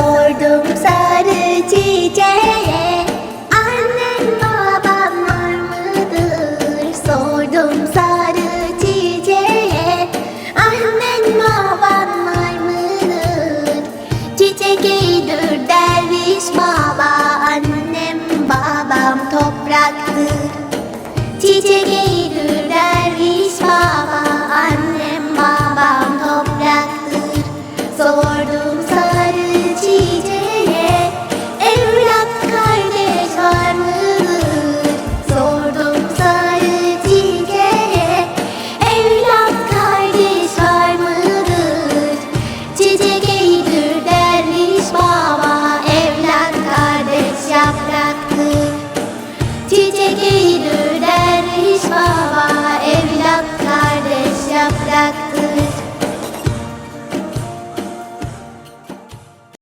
sordum sarı çiçeğe Annem babam var mıdır? Sordum sarı çiçeğe Annem babam var mıdır? Çiçek iyidir derviş baba Annem babam topraktır Çiçek iyidir Tekeyi döner hiç baba Evlat kardeş yaprak.